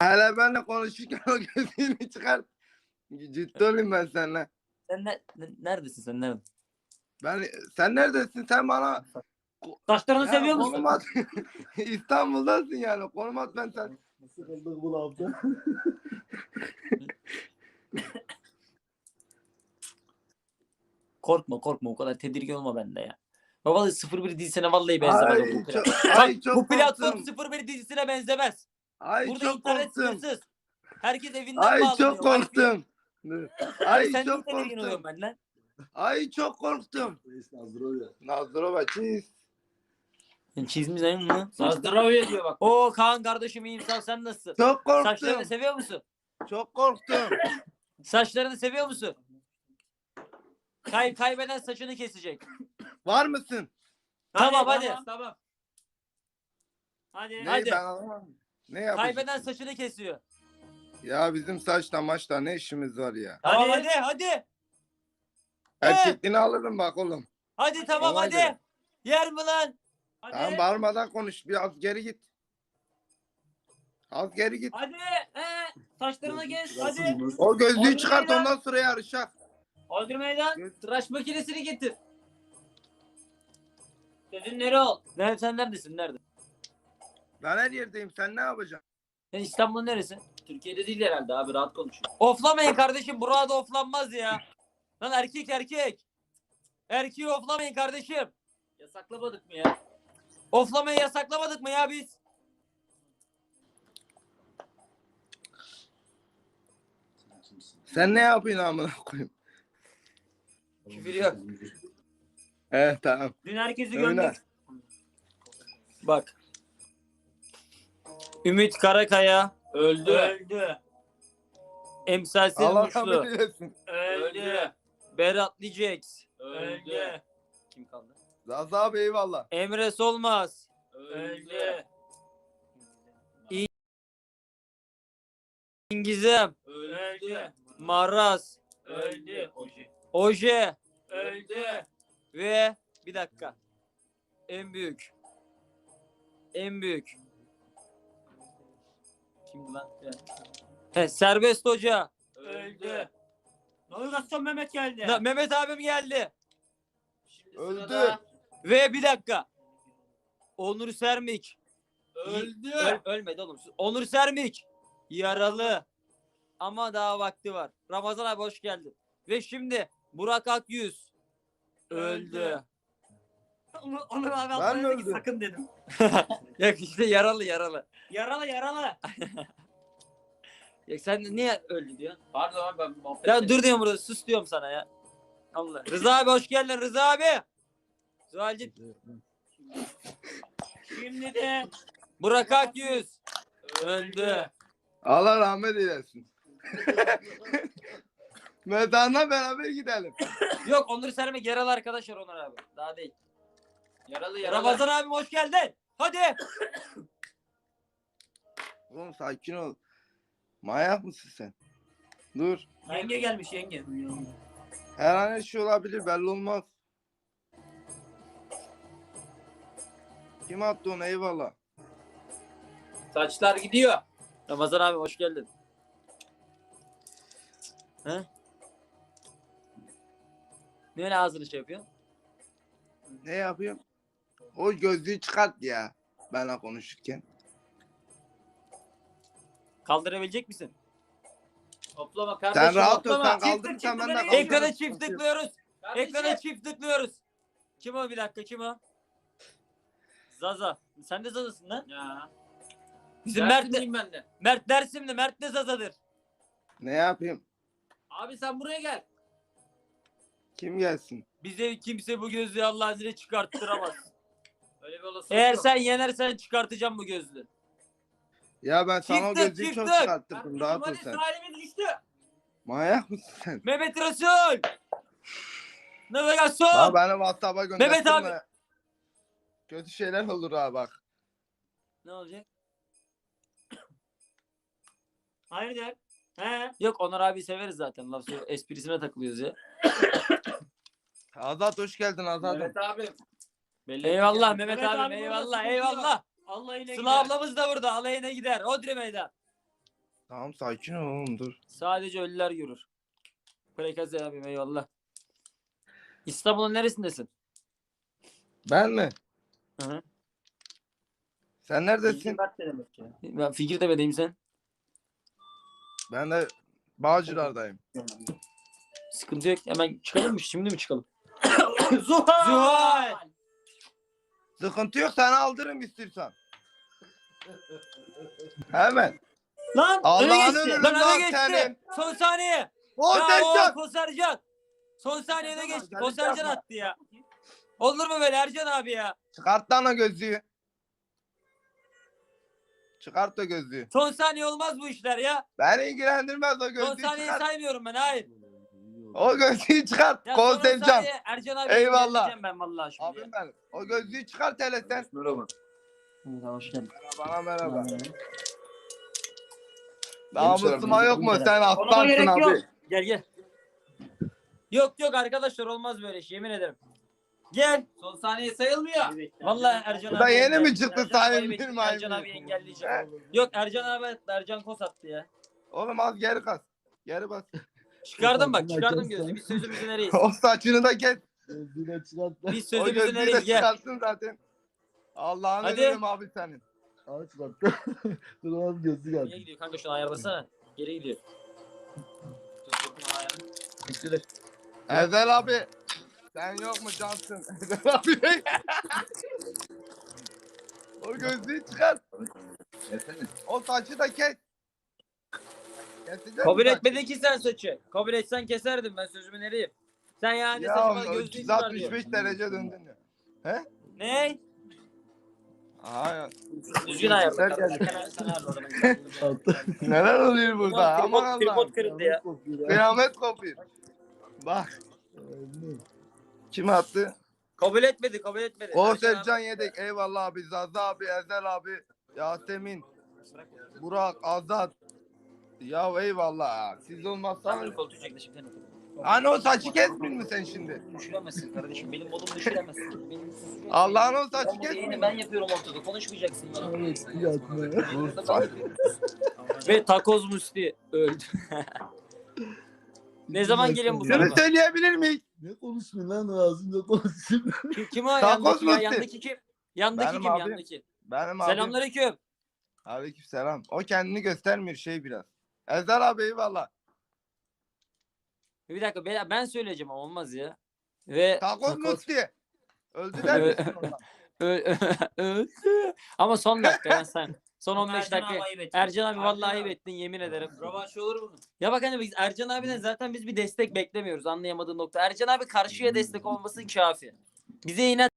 Hele benle konuşurken o gözlüğünü çıkart. Ciddi olayım ben seninle. Sen ne, ne- neredesin sen nerede? Ben sen neredesin? Sen bana Saçlarını Ya seviyor musun? konum at. İstanbul'dasın yani. Konum at ben sen. Sıkıldık bu lafta. Korkma korkma o kadar tedirgin olma bende ya. Vallahi 01 dizisine vallahi benzemez o Ay bu çok, ay çok bu platform korktum. 01 dizisine benzemez. Ay Burada çok internet korktum. sınırsız. Herkes evinden Ay bağlanıyor. çok korktum. Ay Sen çok niye korktum. benden? Ay çok korktum. Reis Nazdırov ya. Nazdrova çiz. Sen çizmiş ayın mı? Sazdravya diyor bak. Oo Kaan kardeşim iyi insan sen nasılsın? Çok Saçlarını korktum. seviyor musun? Çok korktum. Saçlarını seviyor musun? Kay kaybeden saçını kesecek. Var mısın? Tamam, hadi. Tamam. tamam. Hadi. Ne Hadi. ben anlamadım. Ne yapacağız? Kaybeden saçını kesiyor. Ya bizim saçla maçla ne işimiz var ya? Tamam Hadi. hadi hadi. Erkekliğini alırım bak oğlum. Hadi tamam Kolay hadi. gelsin. Yer mi lan? Hadi. Tamam bağırmadan konuş. Biraz geri git. Az geri git. Hadi. Ee, saçlarına kes. Hadi. O gözlüğü Oldu çıkart ya. ondan sonra yarışak. Öldür meydan. Tıraş makinesini getir. Gözün nere ol? Nerede sen neredesin? Nerede? Ben her yerdeyim. Sen ne yapacaksın? Sen İstanbul'un neresi? Türkiye'de değil herhalde abi rahat konuşuyor. Oflamayın kardeşim. Burada oflanmaz ya. Lan erkek erkek. Erkeği oflamayın kardeşim. Yasaklamadık mı ya? Oflamayı yasaklamadık mı ya biz? Sen ne yapıyorsun amına koyayım? Küfür yok. He tamam. Dün herkesi Öyle. gömdük. Bak. Ümit Karakaya Öldü. Öldü. emsalsiz Allah Muşlu. rahmet eylesin. Öldü. Berat Liceks. Öldü. Kim kaldı? Zaza abi eyvallah. Emre Solmaz. Öldü. İngizem. Öldü. Maraz. Öldü. Oje. Öldü. Ve bir dakika. En büyük. En büyük. Kimdi lan? Bir dakika. He, Serbest Hoca. Öldü. Navigasyon Mehmet geldi. Na- Mehmet abim geldi. Şimdi Öldü. sırada Ve bir dakika. Onur Sermik. Öldü. Öl- ölmedi oğlum. Onur Sermik. Yaralı. Ama daha vakti var. Ramazan abi hoş geldin. Ve şimdi Burak Akyüz. Öldü. Öldü. Onur, Onur abi Ben mi öldüm? sakın dedim. Ya işte yaralı yaralı. Yaralı yaralı. Ya sen niye öldü diyorsun? Pardon abi ben muhabbet Ya dur diyorum burada sus diyorum sana ya. Allah. Rıza abi hoş geldin Rıza abi. Zuhalci Şimdi de Burak Akyüz. Öldü. Allah rahmet eylesin. Mezarına beraber gidelim. Yok Onur Sermek yaralı arkadaşlar Onur abi. Daha değil. Yaralı yaralı. Ramazan abim hoş geldin. Hadi. Oğlum sakin ol. Manyak mısın sen? Dur. Yenge gelmiş yenge. Her an her şey olabilir belli olmaz. Kim attı onu eyvallah. Saçlar gidiyor. Ramazan abi hoş geldin. He? Ne öyle ağzını şey yapıyor? Ne yapıyorum? O gözlüğü çıkart ya. Benle konuşurken. Kaldırabilecek misin? Hoplama kardeşim Sen rahat ol sen Çift kaldırırsan tık, ben de çift tık, kaldırırım. Ekrana çift tıklıyoruz. Kardeşim. Ekrana çift tıklıyoruz. Kim o bir dakika kim o? Zaza. Sen de Zaza'sın lan. Ya. Bizim Mert de, Dersimliyim ben de. Mert Dersim'de Mert de Zaza'dır. Ne yapayım? Abi sen buraya gel. Kim gelsin? Bize kimse bu gözlüğü Allah'ın izniyle çıkarttıramaz. Öyle bir olasılık Eğer yok. sen yenersen çıkartacağım bu gözlüğü. Ya ben sana o Çıktık, gözlüğü çok çıktık. çıkarttırdım. Kardeşim, Rahat ol hadi sen. sahilimiz düştü. Manyak mısın sen? Mehmet Resul. Navigasyon. Ya beni WhatsApp'a göndersin Mehmet abi. Kötü şeyler olur ha bak. Ne olacak? Hayırdır? He. Yok Onur abi severiz zaten. Laf esprisine takılıyoruz ya. Azat hoş geldin Azat. Evet abi. Belli eyvallah Mehmet, Mehmet abim abi eyvallah eyvallah. Allah yine Sıla ablamız da burada alayına gider. Odri meydan. Tamam sakin ol oğlum dur. Sadece ölüler görür. Prekaze abim eyvallah. İstanbul'un neresindesin? Ben mi? Hı hı. Sen neredesin? Ben Fikirtepe'deyim sen. Ben de Bağcılar'dayım. Sıkıntı yok. Hemen çıkalım mı? Şimdi mi çıkalım? Zuhal. Zuhal! Sıkıntı yok sana aldırırım istiyorsan. Hemen. Lan Allah'ın öne geçti. önünde Lan öne geçti. senin. Son saniye. O ya. Kosarcan. Son saniyede geçti. Sen Kosarcan yapma. attı ya. Olur mu böyle Ercan abi ya? Çıkart lan o gözlüğü. Çıkart o gözlüğü. Son saniye olmaz bu işler ya. Beni ilgilendirmez o Son gözlüğü saniyeyi çıkart. saymıyorum ben hayır. O gözlüğü çıkart. Ya son Konsercan. saniye Ercan abi Eyvallah. ben vallahi şimdi. Abim benim. O gözlüğü çıkart hele sen. Merhaba. Merhaba. Hoş geldin. Merhaba. Benim Namusuma yok mu? Merhaba. Sen aslansın gerek abi. yok. Gel gel. Yok yok arkadaşlar olmaz böyle şey yemin ederim. Gel. Son saniye sayılmıyor. Vallahi Ercan Bu abi. da yeni mi çıktı Ercan abi sahibi bekliyor, bir Ercan abi engelleyeceğim. Yok Ercan abi Ercan Kos attı ya. Oğlum az geri kas. Geri bas. Çıkardım bak çıkardım gözü. Biz sözümüzün nereyiz? o saçını da kes. Gözüne çıkart. Biz O sözümüzün gözlüğü de nereyiz gel. çıkartsın zaten. Allah'ın Hadi. ölürüm abi senin. Al çıkart. Dur oğlum gözü Nereye geldi. gidiyor kanka şunu ayarlasana. Geri gidiyor. Üstüdür. Ezel abi. Sen yok mu cansın? Ezel abi. o gözlüğü çıkar. Efendim? O saçı da kes. Kesecek Kabul saçı? etmedin ki sen saçı. Kabul etsen keserdim ben sözümü nereye? Sen yani Ya saçıma o gözlüğü çıkar diyor. 365 derece döndün ya. Ne? Aha ya. Düzgün ayarla. Sen kardeşim. Sen- ayarla. Neler oluyor burada? Ulan Aman Tripod, tripod Allah'ım. kırıldı ya. Kıyamet kopuyor. Bak kim attı? Kabul etmedi, kabul etmedi. O abi- Sercan Yedek. Eyvallah abi. Zaza abi, Ezel abi, Yasemin, Burak, Azat. Ya eyvallah. Siz olmazsanız. Koltuğu çek de şimdi. Hani o saçı kesmiyor mu sen şimdi? Düşüremezsin kardeşim. Benim modumu düşüremezsin. Benim Allah'ın o saçı Ben yayını mu? ben yapıyorum ortada. Konuşmayacaksın bana. Ve takoz musti öldü. ne zaman gelin bu Şunu tarafa? söyleyebilir miyiz? Ne konuşmuyorsun lan ağzında konuşayım. Kim, kim o? Takoz Yandaki, musti. yandaki kim? Yandaki Benim kim? abim. Yandaki. Benim abim. Selamünaleyküm. Aleyküm selam. O kendini göstermiyor şey biraz. Ezel abi eyvallah. Bir dakika ben, ben söyleyeceğim ama olmaz ya. Ve Takoz takoz- Musti. Öldü der Evet. misin ondan? Ö- öldü. Ama son dakika ya sen. Son 15 dakika. Ercan abi vallahi ayıp ettin yemin ederim. Rövanş olur mu? Ya bak hani biz Ercan abiden zaten biz bir destek beklemiyoruz anlayamadığın nokta. Ercan abi karşıya destek olması kafi. Bize inat